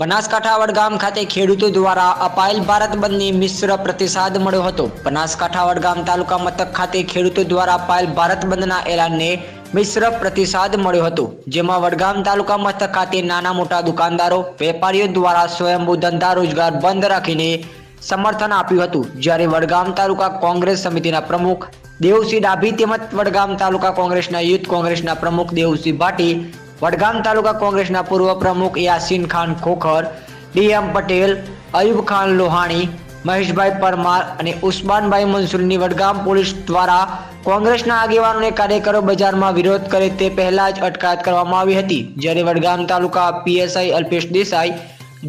બનાસકાંઠા વડગામ ખાતે ખેડૂતો દ્વારા અપાયેલ ભારત બંધની મિશ્ર પ્રતિસાદ મળ્યો હતો. બનાસકાંઠા વડગામ તાલુકા મથક ખાતે ખેડૂતો દ્વારા અપાયેલ ભારત બંધના એલાનને મિશ્ર પ્રતિસાદ મળ્યો હતો. જેમાં વડગામ તાલુકા મથક ખાતે નાના મોટા દુકાનદારો, વેપારીઓ દ્વારા સ્વયંભૂ ધંધા રોજગાર બંધ રાખીને સમર્થન આપ્યું હતું. જ્યારે વડગામ તાલુકા કોંગ્રેસ સમિતિના પ્રમુખ દેવસિંહ ડાભી તેમજ વડગામ તાલુકા કોંગ્રેસના યુથ કોંગ્રેસના પ્રમુખ દેવસિંહ ભાટી વડગામ તાલુકા કોંગ્રેસના પૂર્વ પ્રમુખ યાસીન ખાન ખોખર ડીએમ પટેલ, અયુબ ખાન લોહાણી, મહેશભાઈ પરમાર અને ઉસ્માનભાઈ મનસુરની વડગામ પોલીસ દ્વારા કોંગ્રેસના આગેવાનોને કાર્યકરો બજારમાં વિરોધ કરે તે પહેલા જ અટકાયત કરવામાં આવી હતી. જ્યારે વડગામ તાલુકા પીએસઆઈ અલ્પેશ દેસાઈ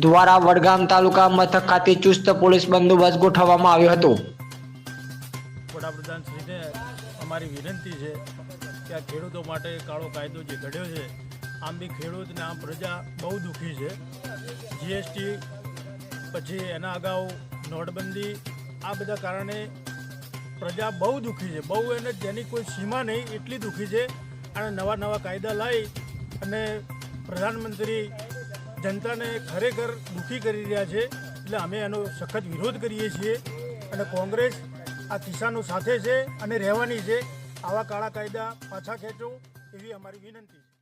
દ્વારા વડગામ તાલુકા મથક ખાતે ચુસ્ત પોલીસ બંદોબસ્ત ગોઠવવામાં આવ્યો હતો. વડાપ્રધાનશ્રીને અમારી વિનંતી છે કે આ ખેડૂતો માટે કાળો કાયદો જે ઘડ્યો છે આમ બી ખેડૂત ને આમ પ્રજા બહુ દુઃખી છે. જીએસટી પછી એના અગાઉ નોટબંધી, આ બધા કારણે પ્રજા બહુ દુઃખી છે. બહુ એને જેની કોઈ સીમા નહીં, એટલી દુઃખી છે. અને નવા નવા કાયદા લાવી અને પ્રધાનમંત્રી જનતાને ખરેખર દુઃખી કરી રહ્યા છે. એટલે અમે એનો સખત વિરોધ કરીએ છીએ. અને કોંગ્રેસ આ કિસાનો સાથે છે અને રહેવાની છે. આવા કાળા કાયદા પાછા ખેંચો એવી અમારી વિનંતી છે.